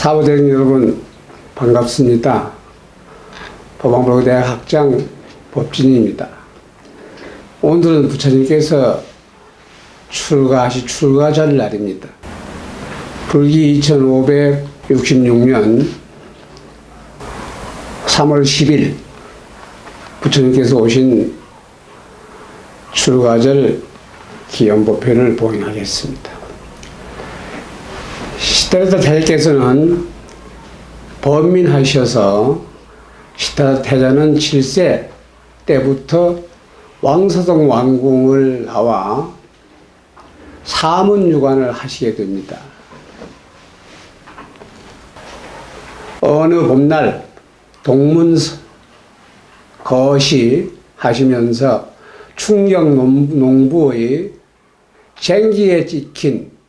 사부대행 여러분 반갑습니다. 법왕부대학 학장 법진입니다. 오늘은 부처님께서 출가하시 출가절 날입니다. 불기 2566년 3월 10일 부처님께서 오신 출가절 기념법회를 봉행하겠습니다. 시타르타 태자께서는 범민하셔서 시타르타 태자는 7세 때부터 왕서동 왕궁을 나와 사문유관을 하시게 됩니다. 어느 봄날 동문 거시 하시면서 충경 농부의 쟁기에 찍힌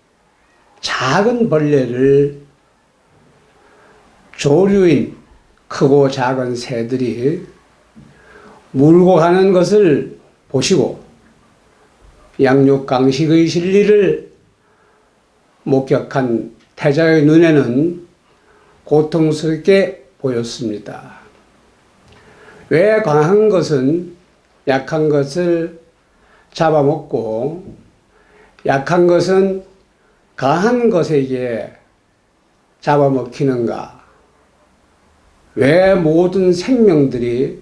작은 벌레를 조류인 크고 작은 새들이 물고 가는 것을 보시고 양육 강식의 진리를 목격한 태자의 눈에는 고통스럽게 보였습니다. 왜 강한 것은 약한 것을 잡아먹고 약한 것은 강한 것에게 잡아먹히는가? 왜 모든 생명들이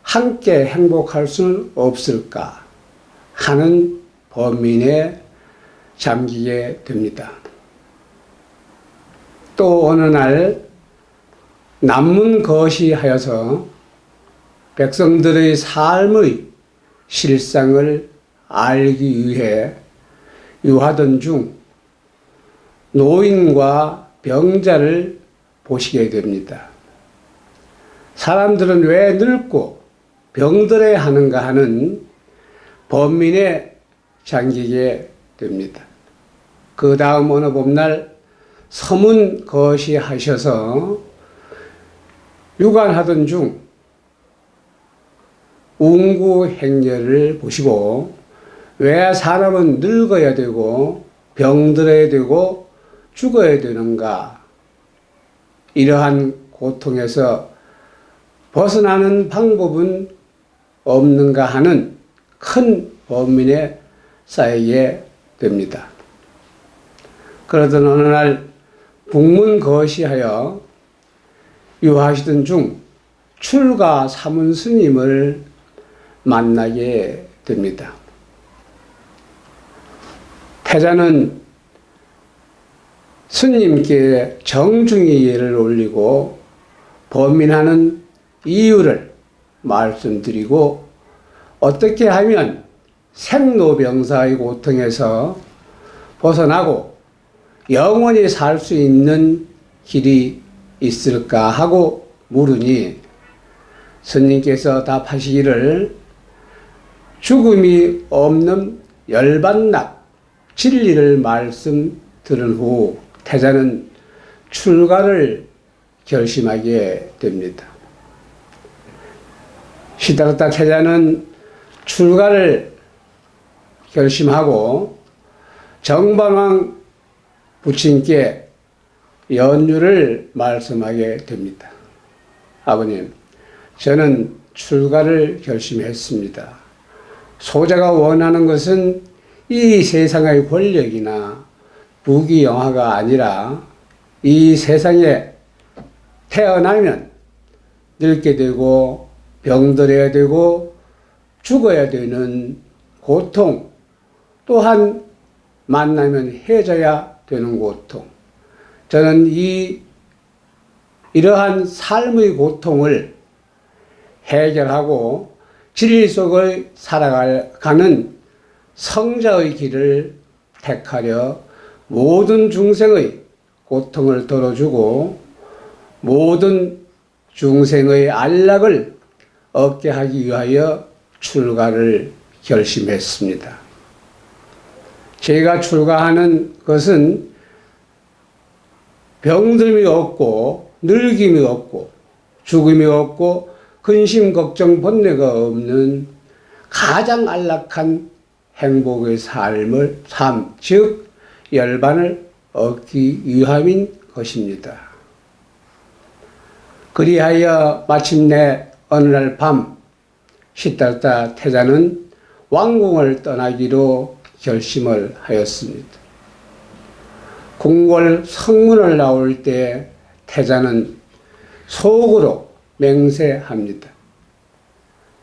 함께 행복할 수는 없을까? 하는 범인에 잠기게 됩니다. 또 어느 날 남문 거시하여서 백성들의 삶의 실상을 알기 위해 유하던 중 노인과 병자를 보시게 됩니다. 사람들은 왜 늙고 병들어야 하는가 하는 범민에 잠기게 됩니다. 그 다음 어느 봄날 서문 거시 하셔서 유관하던 중 운구 행렬을 보시고 왜 사람은 늙어야 되고 병들어야 되고 죽어야 되는가 이러한 고통에서 벗어나는 방법은 없는가 하는 큰 범민에 쌓이게 됩니다. 그러던 어느 날 북문 거시하여 유하시던 중 출가 사문 스님을 만나게 됩니다. 태자는 스님께 정중히 예를 올리고 범민하는 이유를 말씀드리고 어떻게 하면 생로병사의 고통에서 벗어나고 영원히 살 수 있는 길이 있을까 하고 물으니 스님께서 답하시기를 죽음이 없는 열반납 진리를 말씀 들은 후 태자는 출가를 결심하게 됩니다. 시다르타 태자는 출가를 결심하고 정반왕 부친께 연유를 말씀하게 됩니다. 아버님, 저는 출가를 결심했습니다. 소자가 원하는 것은 이 세상의 권력이나 부귀 영화가 아니라 이 세상에 태어나면 늙게 되고 병들어야 되고 죽어야 되는 고통 또한 만나면 헤어져야 되는 고통. 저는 이 이러한 삶의 고통을 해결하고 진리 속을 살아가는 성자의 길을 택하려 모든 중생의 고통을 덜어주고 모든 중생의 안락을 얻게 하기 위하여 출가를 결심했습니다. 제가 출가하는 것은 병듦이 없고 늙임이 없고 죽음이 없고 근심 걱정 번뇌가 없는 가장 안락한 행복의 삶을 삶, 즉 열반을 얻기 위함인 것입니다. 그리하여 마침내 어느 날 밤 시달다 태자는 왕궁을 떠나기로 결심을 하였습니다. 궁궐 성문을 나올 때 태자는 속으로 맹세합니다.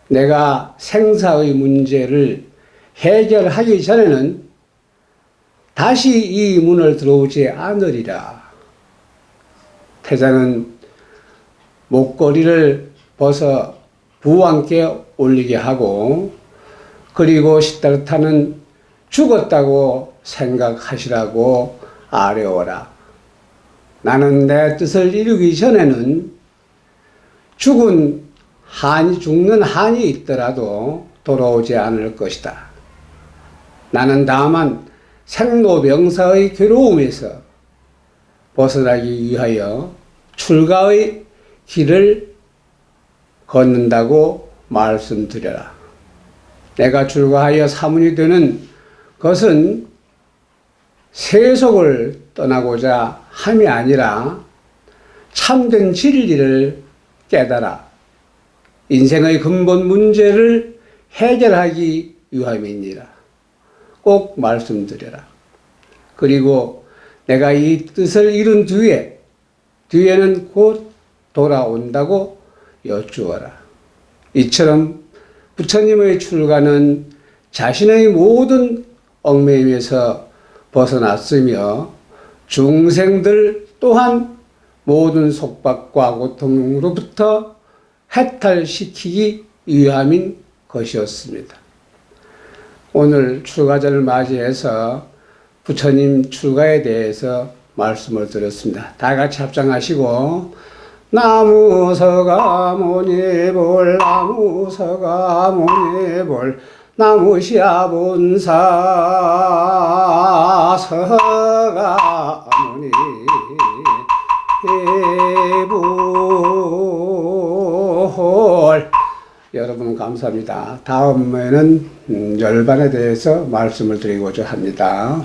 내가 생사의 문제를 해결하기 전에는 다시 이 문을 들어오지 않으리라. 태자는 목걸이를 벗어 부왕께 올리게 하고 그리고 시다르타는 죽었다고 생각하시라고 아뢰어라. 나는 내 뜻을 이루기 전에는 죽은 한이 죽는 한이 있더라도 돌아오지 않을 것이다. 나는 다만 생로병사의 괴로움에서 벗어나기 위하여 출가의 길을 걷는다고 말씀드려라. 내가 출가하여 사문이 되는 것은 세속을 떠나고자 함이 아니라 참된 진리를 깨달아 인생의 근본 문제를 해결하기 위함이니라. 꼭 말씀드려라. 그리고 내가 이 뜻을 이룬 뒤에, 뒤에는 곧 돌아온다고 여쭈어라. 이처럼 부처님의 출가는 자신의 모든 얽매임에서 벗어났으며 중생들 또한 모든 속박과 고통으로부터 해탈시키기 위함인 것이었습니다. 오늘 출가절을 맞이해서 부처님 출가에 대해서 말씀을 드렸습니다. 다 같이 합장하시고 나무 서가 모니볼 나무 서가 모니볼 나무 시아 본사 서가 모니 해볼 여러분 감사합니다. 다음에는 음, 열반에 대해서 말씀을 드리고자 합니다.